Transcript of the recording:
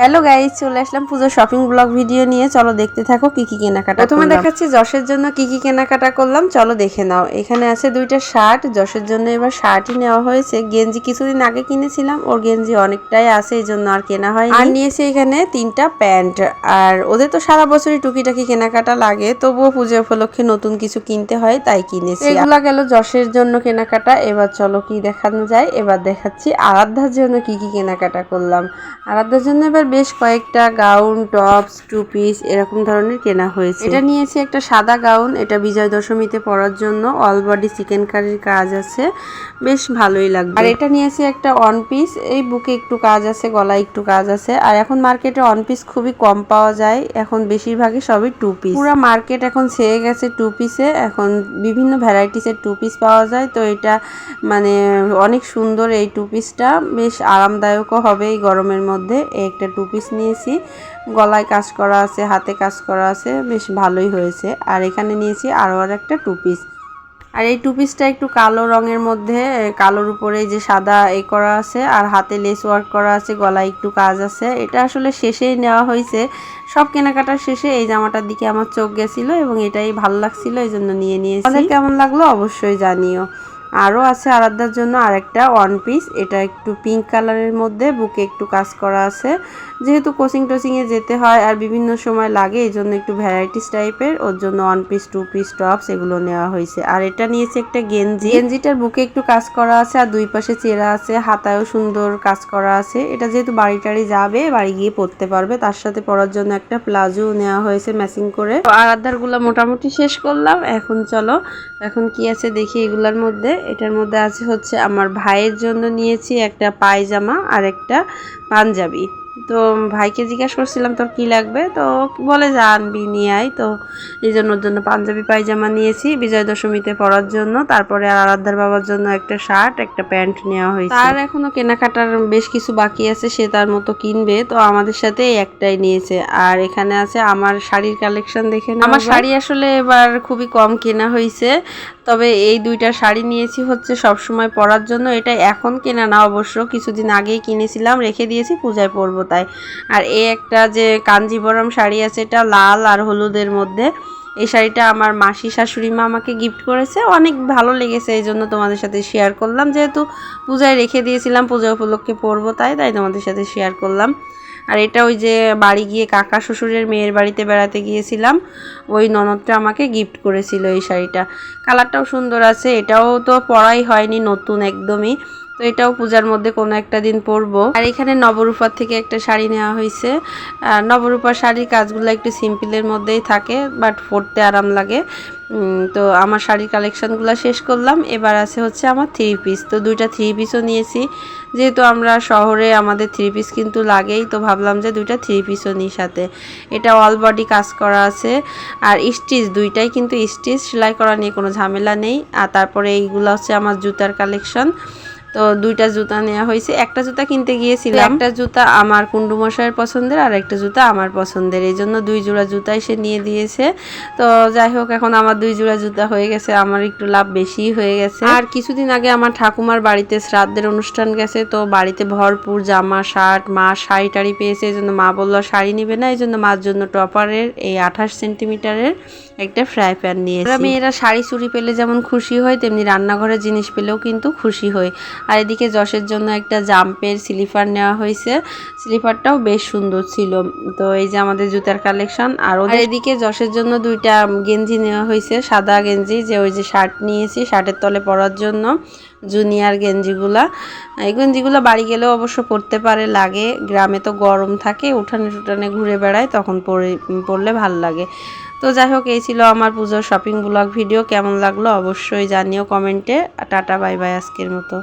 Hello guys চলে আসলাম পুজোর shopping blog video নিয়ে। চলো দেখতে থাকো কি কি কেনাকাটা প্রথমে দেখাচ্ছি যশের জন্য কি কি কেনাকাটা করলাম। চলো দেখে নাও। এখানে আছে দুইটা শার্ট যশের জন্য এবার শার্টই নেওয়া হয়েছে। গেঞ্জি কিছুদিন আগে কিনেছিলাম। ওর গেঞ্জি অনেকটাই আছে এই জন্য আর কেনা হয় আর নিয়েছি এখানে তিনটা প্যান্ট। আর ওদের তো সারা বছরই টুকিটাকি কেনাকাটা লাগে। তবুও পুজো উপলক্ষে নতুন কিছু কিনতে হয় তাই কিনেছি। এগুলা গেল যশের জন্য কেনাকাটা। এবার চলো কি দেখানো যায়? এবার দেখাচ্ছি আরাধ্যার জন্য কি কি কেনাকাটা করলাম। আরাধ্যার জন্য এবার বেশ কয়েকটা গাউন টপস টু পিস এরকম ধরনের কেনা হয়েছে। এটা নিয়েছি একটা সাদা গাউন এটা বিজয় দশমীতে পরার জন্য অল বডি চিকেন কারির কাজ আছে বেশ ভালোই লাগবে। আর এটা নিয়েছি একটা অন পিস এই বুকে একটু কাজ আছে গলায় একটু কাজ আছে আর এখন মার্কেটে অন পিস খুবই কম পাওয়া যায় এখন বেশিরভাগই সবই টু পিস পুরো মার্কেট এখন ছেয়ে গেছে টু পিসে এখন বিভিন্ন ভ্যারাইটিসের টু পিস পাওয়া যায় তো এটা মানে অনেক সুন্দর এই টু পিসটা বেশ আরামদায়কও হবে এই গরমের মধ্যে একটা টু পিস নিয়েছি। গলায় কাজ করা আছে, হাতে কাজ করা আছে, বেশ ভালোই হয়েছে। আর এখানে নিয়েছি আরও আর একটা টু পিস। আর এই টু পিসটা একটু কালো রঙের মধ্যে, কালোর উপরে যে সাদা এ করা আছে, আর হাতে লেস ওয়ার্ক করা আছে, গলায় একটু কাজ আছে। এটা আসলে শেষেই নেওয়া হয়েছে। সব কেনাকাটার শেষে এই জামাটার দিকে আমার চোখ গেছিল এবং এটাই ভালো লাগছিল, এই জন্য নিয়ে নিয়েছি। কেমন লাগল? অবশ্যই জানিও। আরও আছে আরাধ্যার জন্য আরেকটা ওয়ান পিস এটা একটু পিঙ্ক কালারের মধ্যে বুকে একটু কাজ করা আছে। যেহেতু কোচিং টোচিংয়ে যেতে হয় আর বিভিন্ন সময় লাগে এই জন্য একটু ভ্যারাইটিস টাইপের ওর জন্য one piece two piece tops এগুলো নেওয়া হয়েছে। আর এটা নিয়েছে একটা গেঞ্জি গেঞ্জিটার বুকে একটু কাজ করা আছে আর দুই পাশে চেরা আছে, হাতায়ও সুন্দর কাজ করা আছে। এটা যেহেতু বাড়ি টাড়ি যাবে, বাড়ি গিয়ে পরতে পারবে, তার সাথে পরার জন্য একটা প্লাজো নেওয়া হয়েছে ম্যাচিং করে। আরাধ্যারগুলো মোটামুটি শেষ করলাম, এখন চলো, এখন কি আছে দেখি এগুলোর মধ্যে। এটার মধ্যে আছে হচ্ছে আমার ভাইয়ের জন্য নিয়েছি একটা পায়জামা আর একটা পাঞ্জাবি। তো ভাইকে জিজ্ঞাসা করছিলাম তোর কি লাগবে? তো বলে যে আনবি নিয়ে আয়। তো এই জন্য ওর জন্য পাঞ্জাবি পায়জামা নিয়েছি বিজয় দশমীতে পরার জন্য। তারপরে আর আরাধ্যার বাবার জন্য একটা শার্ট একটা প্যান্ট নেওয়া হয়েছে। তার এখনও কেনাকাটার বেশ কিছু বাকি আছে সে তার মতো কিনবে। তো আমাদের সাথে একটাই নিয়েছে। আর এখানে আছে আমার শাড়ির কালেকশন দেখে আমার শাড়ি আসলে এবার খুবই কম কেনা হয়েছে। তবে এই দুইটা শাড়ি নিয়েছি হচ্ছে সব সময় পরার জন্য। এটা এখন কেনা না অবশ্য, কিছুদিন আগেই কিনেছিলাম, রেখে দিয়েছি, পূজায় পরবো তাই। আর এই একটা যে কাঞ্জিবরম শাড়ি আছে, এটা লাল আর হলুদের মধ্যে। এই শাড়িটা আমার মাসি শাশুড়ি মা আমাকে গিফট করেছে। অনেক ভালো লেগেছে, এই জন্য তোমাদের সাথে শেয়ার করলাম। যেহেতু পূজায় রেখে দিয়েছিলাম, পূজা উপলক্ষে পরবো তাই তাই তোমাদের সাথে শেয়ার করলাম। আর এটা ওই যে বাড়ি গিয়ে কাকা শ্বশুরের মেয়ের বাড়িতে বেড়াতে গিয়েছিলাম, ওই ননদটা আমাকে গিফট করেছিল এই শাড়িটা। কালারটাও সুন্দর আছে, এটাও তো পরাই হয়নি নতুন একদমই। তো এটাও পূজার মধ্যে কোনো একটা দিন পরবো। আর এখানে নবরূপার থেকে একটা শাড়ি নেওয়া হয়েছে নবরূপার শাড়ির কাজগুলো একটু সিম্পলের মধ্যেই থাকে বাট পরতে আরাম লাগে। তো আমার শাড়ির কালেকশনগুলো শেষ করলাম। এবার আছে হচ্ছে আমার থ্রি পিস তো দুইটা থ্রি পিসও নিয়েছি। যেহেতু আমরা শহরে আমাদের থ্রি পিস কিন্তু লাগেই, তো ভাবলাম যে দুইটা থ্রি পিসও নিই সাথে। এটা অল বডি কাজ করা আছে। আর স্টিচ দুইটাই কিন্তু স্টিচ সেলাই করা নিয়ে কোনো ঝামেলা নেই। আর তারপরে এইগুলো হচ্ছে আমার জুতার কালেকশন তো দুইটা জুতা নেওয়া হয়েছে। একটা জুতা কিনতে গিয়েছিলাম। একটা জুতা আমার কুন্ডু মশাইয়ের পছন্দের আর একটা জুতা আমার পছন্দের। এই জন্য দুই জোড়া জুতাই সে নিয়ে দিয়েছে। তো যাই হোক এখন আমার দুই জোড়া জুতা হয়ে গেছে। আমার একটু লাভ বেশি হয়ে গেছে। আর কিছুদিন আগে আমার ঠাকুমার বাড়িতে শ্রাদ্ধের অনুষ্ঠান গেছে। তো বাড়িতে ভরপুর জামা শার্ট মা শাড়ি টাড়ি পেয়েছে। এই জন্য মা বলল শাড়ি নিবে না। এই জন্য মার জন্য টপারের এই আঠাশ সেন্টিমিটারের একটা ফ্রাই প্যান নিয়েছি। মেয়েরা শাড়ি চুরি পেলে যেমন খুশি হয় তেমনি রান্নাঘরের জিনিস পেলেও কিন্তু খুশি হয়। আর এদিকে যশের জন্য একটা জাম্পের স্লিপার নেওয়া হয়েছে। স্লিপারটাও বেশ সুন্দর ছিল। তো এই যে আমাদের জুতার কালেকশন। আর ওদের এদিকে যশের জন্য দুইটা গেঞ্জি নেওয়া হয়েছে। সাদা গেঞ্জি, যে ওই যে শার্ট নিয়েছি, শার্টের তলে পরার জন্য জুনিয়র গেঞ্জিগুলা। এই গেঞ্জিগুলো বাড়ি গেলেও অবশ্য পরতে পারে, লাগে। গ্রামে তো গরম থাকে, উঠানে টুটানে ঘুরে বেড়ায়, তখন পরে পরলে ভালো লাগে। তো যাই হোক, এই ছিল আমার পুজোর শপিং ব্লগ ভিডিও কেমন লাগল অবশ্যই জানিও কমেন্টে। টাটা, বাই বাই, আজকের মতো।